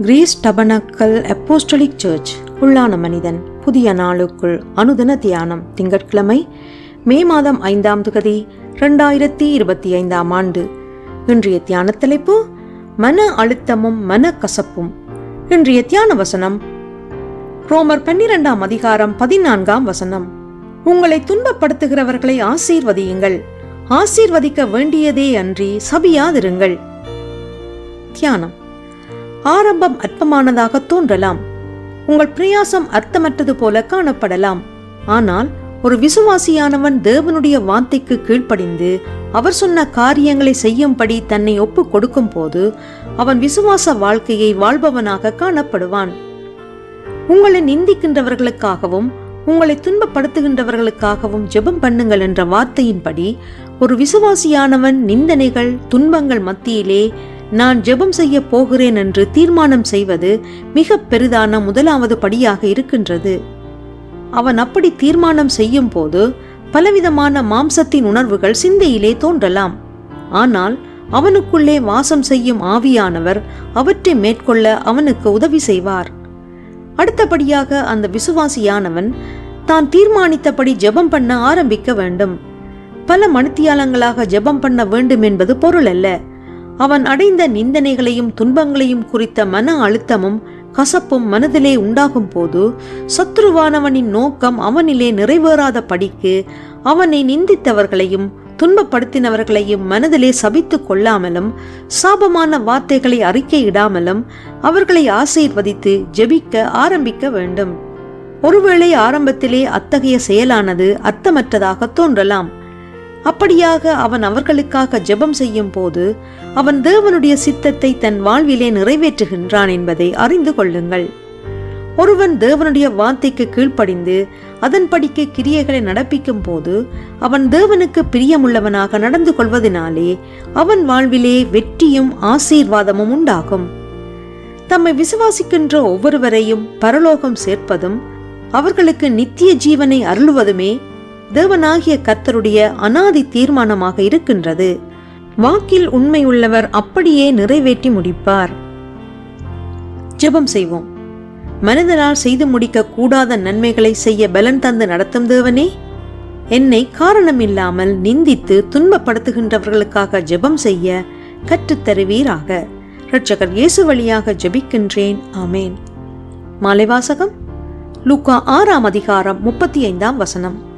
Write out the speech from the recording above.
Greece tabernacle apostolic search உள்ளான மனிதன் புதிய நாளுக்குள் அனுதின தியானம் திங்கட்கிழமை மே மாதம் ஐந்தாம் தொகுதி ரெண்டாயிரத்தி இருபத்தி ஐந்தாம் ஆண்டு. இன்றைய தியான தலைப்பு மன அழுத்தமும் மன கசப்பும். இன்றைய தியான வசனம் ரோமர் பன்னிரெண்டாம் அதிகாரம் பதினான்காம் வசனம். உங்களை துன்பப்படுத்துகிறவர்களை ஆசீர்வதியுங்கள். ஆசீர்வதிக்க வேண்டியதே அன்றி சபியாதிருங்கள். தியானம். ஆரம்பம் அற்பமானதாக தோன்றலாம். உங்கள் பிரயாசம் அர்த்தமற்றது போல காணப்படலாம். ஆனால் ஒரு விசுவாசியானவன் தேவனுடைய வார்த்தைக்கு கீழ்ப்படிந்து அவர் சொன்ன காரியங்களை செய்யும்படி தன்னை ஒப்பு கொடுக்கும் போது அவன் விசுவாச வாழ்க்கையை வாழ்பவனாக காணப்படுவான். உங்களை நிந்திக்கின்றவர்களுக்காகவும் உங்களை துன்பப்படுத்துகின்றவர்களுக்காகவும் ஜெபம் பண்ணுங்கள் என்ற வார்த்தையின்படி ஒரு விசுவாசியானவன் நிந்தனைகள் துன்பங்கள் மத்தியிலே நான் ஜெபம் செய்ய போகிறேன் என்று தீர்மானம் செய்வது மிக பெரிதான முதலாவது படியாக இருக்கின்றது. அவன் அப்படி தீர்மானம் செய்யும் போது பலவிதமான மாம்சத்தின் உணர்வுகள் சிந்தையிலே தோன்றலாம். ஆனால் அவனுக்குள்ளே வாசம் செய்யும் ஆவியானவர் அவற்றை மேற்கொள்ள அவனுக்கு உதவி செய்வார். அடுத்தபடியாக அந்த விசுவாசியானவன் தான் தீர்மானித்தபடி ஜெபம் பண்ண ஆரம்பிக்க வேண்டும். பல மணித்தியாலங்களாக ஜெபம் பண்ண வேண்டும் என்பது பொருள் அல்ல அவன் அடைந்த நிந்தனைகளையும் துன்பங்களையும் குறித்த மன அழுத்தமும் கசப்பும் மனதிலே உண்டாகும் போது சத்ருவானவனின் நோக்கம் அவனிலே நிறைவேறாத படிக்கு அவனை நிந்தித்தவர்களையும் துன்பப்படுத்தினவர்களையும் மனதிலே சபித்து கொள்ளாமலும் சாபமான வார்த்தைகளை அறிக்கையிடாமலும் அவர்களை ஆசீர்வதித்து ஜெபிக்க ஆரம்பிக்க வேண்டும். ஒருவேளை ஆரம்பத்திலே அத்தகைய செயலானது அர்த்தமற்றதாக தோன்றலாம். அப்படியாக அவன் அவர்களுக்காக ஜெபம் செய்யும் போது அவன் தேவனுடைய சித்தத்தை தன் வாழ்விலே நிறைவேற்றுகின்றான் என்பதை அறிந்து கொள்ளுங்கள். ஒருவன் தேவனுடைய வார்த்தைக்கு கீழ்ப்படிந்து அதன்படிக்கு கிரியைகளை நடப்பிக்கும் போது அவன் தேவனுக்கு பிரியமுள்ளவனாக நடந்து கொள்வதனாலே அவன் வாழ்விலே வெற்றியும் ஆசீர்வாதமும் உண்டாகும். தம்மை விசுவாசிக்கின்ற ஒவ்வொருவரையும் பரலோகம் சேர்ப்பதும் அவர்களுக்கு நித்திய ஜீவனை அருளுவதுமே தேவனாகிய கர்த்தருடைய அனாதி தீர்மானமாக இருக்கின்றது. வாக்கில் உண்மையுள்ளவர் அப்படியே நிறைவேற்றி முடிப்பார். ஜெபம் செய்வோம். மனிதனால் செய்து முடிக்க கூடாத நன்மைகளை செய்ய பலன் தந்து நடத்தும் தேவனே என்னை காரணமில்லாமல் நிந்தித்து துன்பப்படுத்துகின்றவர்களுக்காக ஜெபம் செய்ய கற்றுத்தருவீராக ரட்சகர் இயேசு வழியாக ஜெபிக்கின்றேன். ஆமேன். மாலைவாசகம் லூக்கா ஆறாம் அதிகாரம் முப்பத்தி ஐந்தாம் வசனம்.